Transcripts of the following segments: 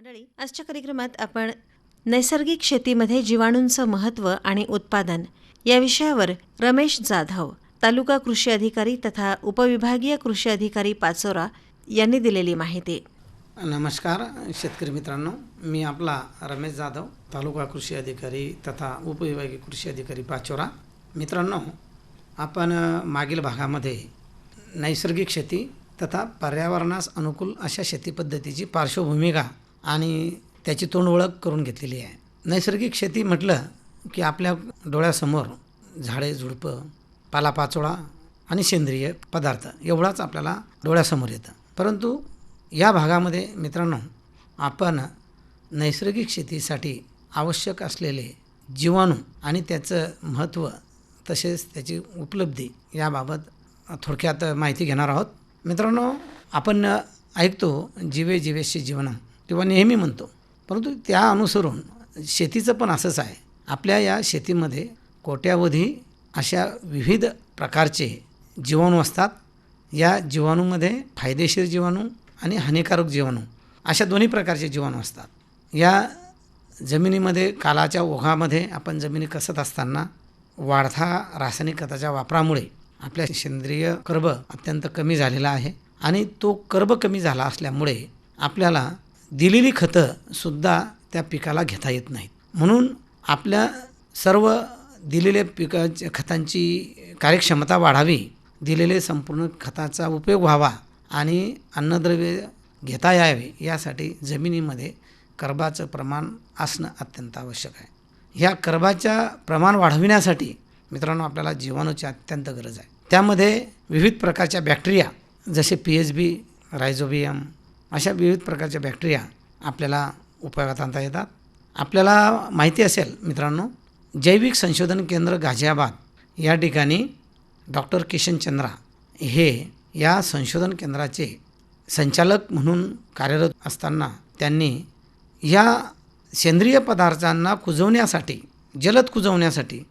मंडळी आजच्या कार्यक्रमात आपण नैसर्गिक शेतीमध्ये जीवाणूंचं महत्त्व आणि उत्पादन या विषयावर रमेश जाधव तालुका कृषी अधिकारी तथा उपविभागीय कृषी अधिकारी पाचोरा यांनी दिलेली माहिती. नमस्कार शेतकरी मित्रांनो. मी आपला रमेश जाधव तालुका कृषी अधिकारी तथा उपविभागीय कृषी अधिकारी पाचोरा. मित्रांनो आपण मागील भागामध्ये नैसर्गिक शेती तथा पर्यावरणास अनुकूल अशा शेती पद्धतीची पार्श्वभूमिका आणि त्याची तोंड ओळख करून घेतलेली आहे. नैसर्गिक शेती म्हटलं की आपल्या डोळ्यासमोर झाडे झुडपं पालापाचोळा आणि सेंद्रिय पदार्थ एवढाच आपल्याला डोळ्यासमोर येतं. परंतु या भागामध्ये मित्रांनो आपण नैसर्गिक शेतीसाठी आवश्यक असलेले जीवाणू आणि त्याचं महत्त्व तसेच त्याची उपलब्धी याबाबत थोडक्यात माहिती घेणार आहोत. मित्रांनो आपण ऐकतो जीवे जीवेशी जीवनम. किंवा नेहमी म्हणतो. परंतु त्या अनुसरून शेतीचं पण असंच आहे. आपल्या या शेतीमध्ये कोट्यावधी अशा विविध प्रकारचे जीवाणू असतात. या जीवाणूमध्ये फायदेशीर जीवाणू आणि हानिकारक जीवाणू अशा दोन्ही प्रकारचे जीवाणू असतात. या जमिनीमध्ये कालाच्या ओघामध्ये आपण जमिनी कसत असताना वाढता रासायनिक खताच्या वापरामुळे आपल्या सेंद्रिय कर्ब अत्यंत कमी झालेला आहे आणि तो कर्ब कमी झाला असल्यामुळे आपल्याला दिलेली खतंसुद्धा त्या पिकाला घेता येत नाहीत. म्हणून आपल्या सर्व दिलेल्या पिकाच्या खतांची कार्यक्षमता वाढावी दिलेले संपूर्ण खताचा उपयोग व्हावा आणि अन्नद्रव्य घेता यावे यासाठी जमिनीमध्ये कर्बाचं प्रमाण असणं अत्यंत आवश्यक आहे. ह्या कर्बाच्या प्रमाण वाढविण्यासाठी मित्रांनो आपल्याला जीवाणूची अत्यंत गरज आहे. त्यामध्ये विविध प्रकारच्या बॅक्टेरिया जसे पी एच बी रायझोबियम अशा विविध प्रकारच्या बॅक्टेरिया आपल्याला उपयोगात आणता येतात. आपल्याला माहिती असेल मित्रांनो जैविक संशोधन केंद्र गाझियाबाद या ठिकाणी डॉक्टर किशन चंद्रा हे या संशोधन केंद्राचे संचालक म्हणून कार्यरत असताना त्यांनी या सेंद्रिय पदार्थांना कुजवण्यासाठी जलद कुजवण्यासाठी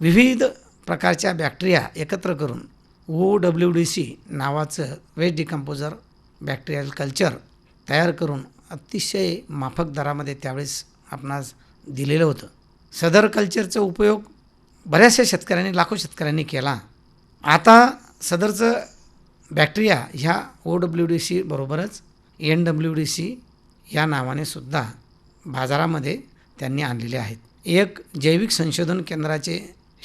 विविध प्रकारच्या बॅक्टेरिया एकत्र करून ओ डब्ल्यू डी सी नावाचं वेस्ट डिकम्पोजर बॅक्टेरियल कल्चर तयार करून अतिशय माफक दरामध्ये त्यावेळेस आपणास दिलेलं होतं. सदर कल्चरचा उपयोग बऱ्याचशा शेतकऱ्यांनी लाखो शेतकऱ्यांनी केला. आता सदरचं बॅक्टेरिया ह्या ओ डब्ल्यू डी सी बरोबरच एन डब्ल्यू डी सी या नावाने सुद्धा बाजारामध्ये त्यांनी आणलेले आहेत. एक जैविक संशोधन केंद्राचे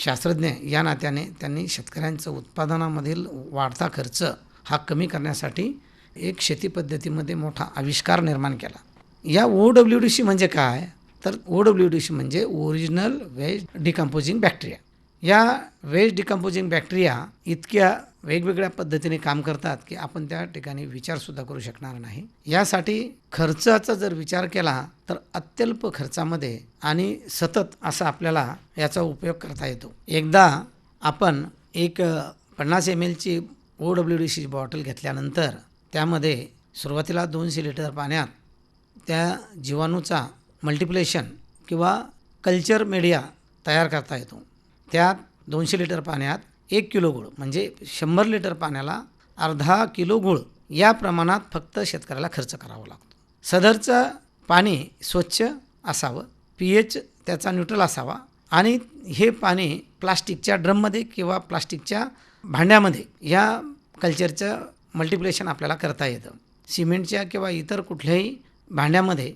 शास्त्रज्ञ या नात्याने त्यांनी शेतकऱ्यांचं उत्पादनामधील वाढता खर्च हा कमी करण्यासाठी एक शेती पद्धतीमध्ये मोठा आविष्कार निर्माण केला. या ओ डब्ल्यू डी सी म्हणजे काय? तर ओ डब्ल्यू डी सी म्हणजे ओरिजिनल वेज डिकम्पोजिंग बॅक्टेरिया या वेज डिकम्पोजिंग बॅक्टेरिया इतक्या वेगवेगळ्या पद्धतीने काम करतात की आपण त्या ठिकाणी विचारसुद्धा करू शकणार नाही. यासाठी खर्चाचा जर विचार केला तर अत्यल्प खर्चामध्ये आणि सतत असा आपल्याला याचा उपयोग करता येतो. एकदा आपण एक पन्नास M एलची O W D C bottle घेतल्यानंतर त्यामध्ये सुरुवातीला दोनशे लिटर पाण्यात त्या जीवाणूचा मल्टिप्लेशन किंवा कल्चर मीडिया तयार करता येतो. त्यात दोनशे लिटर पाण्यात एक किलो गुळ म्हणजे शंभर लिटर पाण्याला अर्धा किलो गुळ या प्रमाणात फक्त शेतकऱ्याला खर्च करावा लागतो. सदरचं पाणी स्वच्छ असावं पी एच त्याचा न्यूट्रल असावा आणि हे पाणी प्लास्टिकच्या ड्रममध्ये किंवा प्लास्टिकच्या भांड्यामध्ये या कल्चरचं मल्टिप्लेशन आपल्याला करता येतं. सिमेंटच्या किंवा इतर कुठल्याही भांड्यामध्ये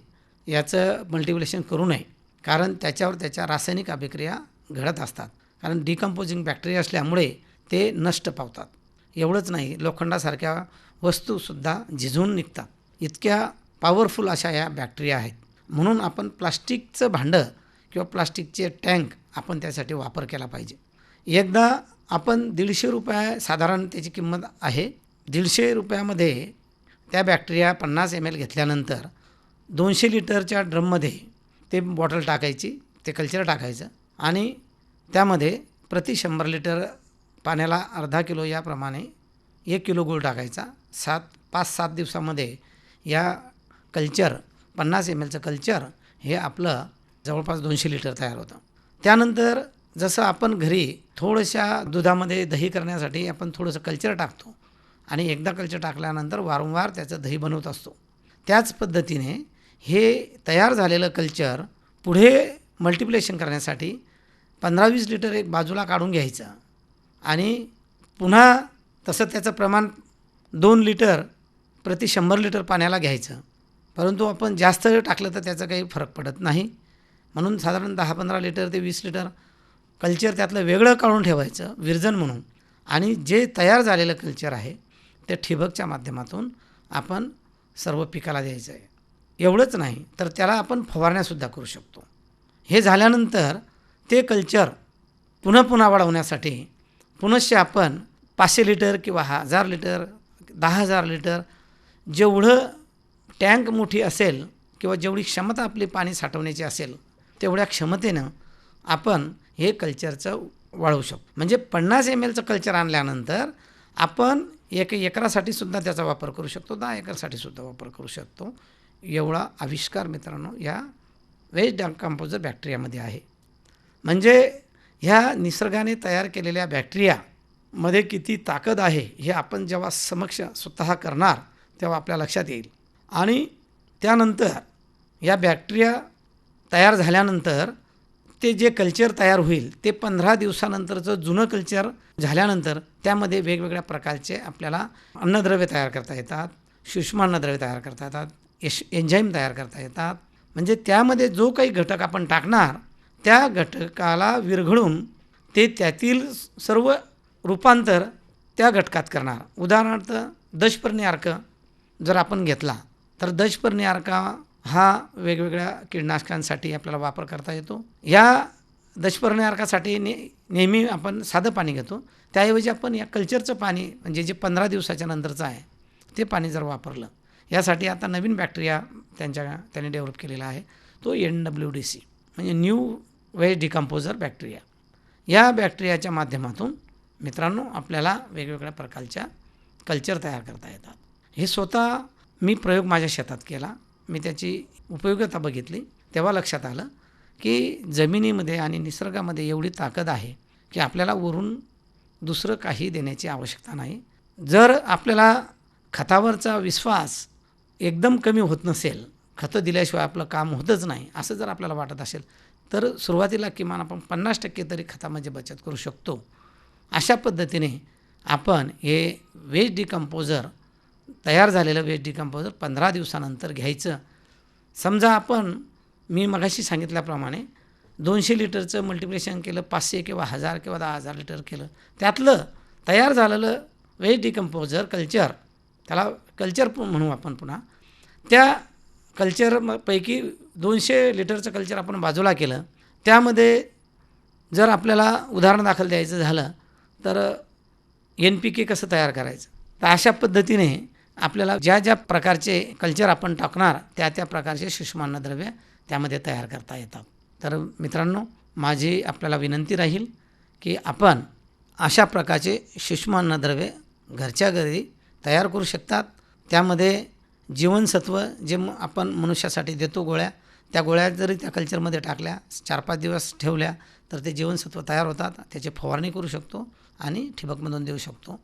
याचं मल्टिप्लेशन करू नये. कारण त्याच्यावर त्याच्या रासायनिक अभिक्रिया घडत असतात. कारण डिकम्पोजिंग बॅक्टेरिया असल्यामुळे ते नष्ट पावतात. एवढंच नाही लोखंडासारख्या वस्तूसुद्धा झिजून निघतात. इतक्या पॉवरफुल अशा या बॅक्टेरिया आहेत. म्हणून आपण प्लास्टिकचं भांडं किंवा प्लास्टिकचे टँक आपण त्यासाठी वापर केला पाहिजे. एकदा आपण दीडशे रुपये साधारण त्याची किंमत आहे. दीडशे रुपयामध्ये त्या बॅक्टेरिया पन्नास एम एल घेतल्यानंतर दोनशे लिटरच्या ड्रममध्ये ते बॉटल टाकायची ते कल्चर टाकायचं आणि त्यामध्ये प्रति शंभर लिटर पाण्याला अर्धा किलो याप्रमाणे एक किलो गुळ टाकायचा. सात पाच सात दिवसामध्ये या कल्चर पन्नास एम एलचं कल्चर हे आपलं जवळपास दोनशे लिटर तयार होतं. त्यानंतर जसं आपण घरी थोडशा दुधामध्ये दही करण्यासाठी आपण थोडंसं कल्चर टाकतो आणि एकदा कल्चर टाकल्यानंतर वारंवार त्याचं दही बनवत असतो. त्याच पद्धतीने हे तयार झालेलं कल्चर पुढे मल्टिप्लेशन करण्यासाठी पंधरा वीस लिटर एक बाजूला काढून घ्यायचं आणि पुन्हा तसं त्याचं प्रमाण दोन लिटर प्रति शंभर लिटर पाण्याला घ्यायचं. परंतु आपण जास्त टाकलं तर त्याचा काही फरक पडत नाही. म्हणून साधारण दहा पंधरा लिटर ते वीस लिटर कल्चर त्यातलं वेगळं काढून ठेवायचं विरजन म्हणून. आणि जे तयार झालेलं कल्चर आहे ते ठिबकच्या माध्यमातून आपण सर्व पिकाला द्यायचं आहे. एवढंच नाही तर त्याला आपण फवारण्यासुद्धा करू शकतो. हे झाल्यानंतर ते कल्चर पुन्हा पुन्हा वाढवण्यासाठी पुनश्च आपण पाचशे लिटर किंवा हजार लिटर दहा हजार लिटर जेवढं टँक मोठी असेल किंवा जेवढी क्षमता आपली पाणी साठवण्याची असेल तेवढ्या क्षमतेनं आपण हे कल्चरचं वाढवू शकतो. म्हणजे पन्नास एम एलचं कल्चर आणल्यानंतर आपण एक एकरासाठी सुद्धा त्याचा वापर करू शकतो दहा एकरसाठी सुद्धा वापर करू शकतो. एवढा आविष्कार मित्रांनो या वेस्ट कंपोजर बॅक्टेरियामध्ये आहे. म्हणजे ह्या निसर्गाने तयार केलेल्या बॅक्टेरियामध्ये किती ताकद आहे हे आपण जेव्हा समक्ष स्वतः करणार तेव्हा आपल्या लक्षात येईल. आणि त्यानंतर या बॅक्टेरिया तयार झाल्यानंतर ते जे कल्चर तयार होईल ते पंधरा दिवसानंतरचं जुनं कल्चर झाल्यानंतर त्यामध्ये वेगवेगळ्या प्रकारचे आपल्याला अन्नद्रव्य तयार करता येतात सूक्ष्म अन्नद्रव्य तयार करता येतात एश एन्झाईम तयार करता येतात. म्हणजे त्यामध्ये जो काही घटक आपण टाकणार त्या घटकाला विरघळून ते त्यातील सर्व रूपांतर त्या घटकात करणार. उदाहरणार्थ दशपर्णी अर्क जर आपण घेतला तर दशपर्णी अर्का हा वेगवेगळ्या कीडनाशकांसाठी आपल्याला वापर करता येतो. या दशपर्णयार्कासाठी ने नेहमी आपण साधं पाणी घेतो. त्याऐवजी आपण या कल्चरचं पाणी म्हणजे जे पंधरा दिवसाच्या नंतरचं आहे ते पाणी जर वापरलं यासाठी आता नवीन बॅक्टेरिया त्यांच्या त्यांनी डेव्हलप केलेला आहे. तो एन डब्ल्यू डी सी म्हणजे न्यू वेज डिकम्पोजर बॅक्टेरिया. या बॅक्टेरियाच्या माध्यमातून मित्रांनो आपल्याला वेगवेगळ्या प्रकारच्या कल्चर तयार करता येतात. हे स्वतः मी प्रयोग माझ्या शेतात केला. मी त्याची उपयोगिता बघितली. तेव्हा लक्षात आलं की जमिनीमध्ये आणि निसर्गामध्ये एवढी ताकद आहे की आपल्याला वरून दुसरं काही देण्याची आवश्यकता नाही. जर आपल्याला खतावरचा विश्वास एकदम कमी होत नसेल खतं दिल्याशिवाय आपलं काम होतच नाही असं जर आपल्याला वाटत असेल तर सुरुवातीला किमान आपण पन्नास टक्के तरी खतामध्ये बचत करू शकतो. अशा पद्धतीने आपण हे वेस्ट डिकम्पोजर तयार झालेलं वेस्ट डिकम्पोजर पंधरा दिवसानंतर घ्यायचं. समजा आपण मी मगाशी सांगितल्याप्रमाणे दोनशे लिटरचं मल्टिप्लेशन केलं पाचशे किंवा हजार किंवा दहा हजार लिटर केलं. त्यातलं तयार झालेलं वेस्ट डिकम्पोजर कल्चर त्याला कल्चर म्हणू आपण पुन्हा त्या कल्चरपैकी दोनशे लिटरचं कल्चर आपण बाजूला केलं. त्यामध्ये जर आपल्याला उदाहरण दाखल द्यायचं झालं तर एन पी के कसं तयार करायचं? तर अशा पद्धतीने आपल्याला ज्या ज्या प्रकारचे कल्चर आपण टाकणार त्या त्या प्रकारचे सूक्ष्म त्यामध्ये तयार करता येतात. तर मित्रांनो माझी आपल्याला विनंती राहील की आपण अशा प्रकारचे सूक्ष्म घरच्या घरी तयार करू शकतात. त्यामध्ये जीवनसत्व जे आपण मनुष्यासाठी देतो गोळ्या त्या गोळ्या जरी त्या कल्चरमध्ये टाकल्या चार पाच दिवस ठेवल्या तर ते जीवनसत्व तयार होतात त्याची फवारणी करू शकतो आणि ठिबकमधून देऊ शकतो.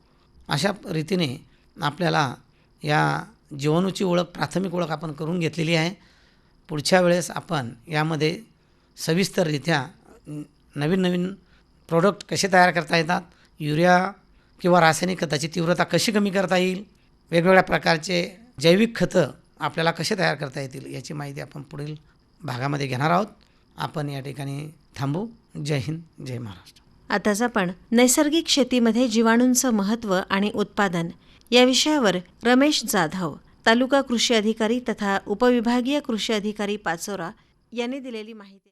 अशा रीतीने आपल्याला या जीवाणूची ओळख प्राथमिक ओळख आपण करून घेतलेली आहे. पुढच्या वेळेस आपण यामध्ये सविस्तररित्या नवीन नवीन प्रोडक्ट कसे तयार करता येतात युरिया किंवा रासायनिक खताची तीव्रता कशी कमी करता येईल वेगवेगळ्या प्रकारचे जैविक खतं आपल्याला कसे तयार करता येतील याची माहिती आपण पुढील भागामध्ये घेणार आहोत. आपण या ठिकाणी थांबू. जय हिंद जय महाराष्ट्र. आताच आपण नैसर्गिक शेतीमध्ये जीवाणूंचं महत्त्व आणि उत्पादन या विषयावर रमेश जाधव तालुका कृषी अधिकारी तथा उपविभागीय कृषी अधिकारी पाचोरा यांनी दिलेली माहिती.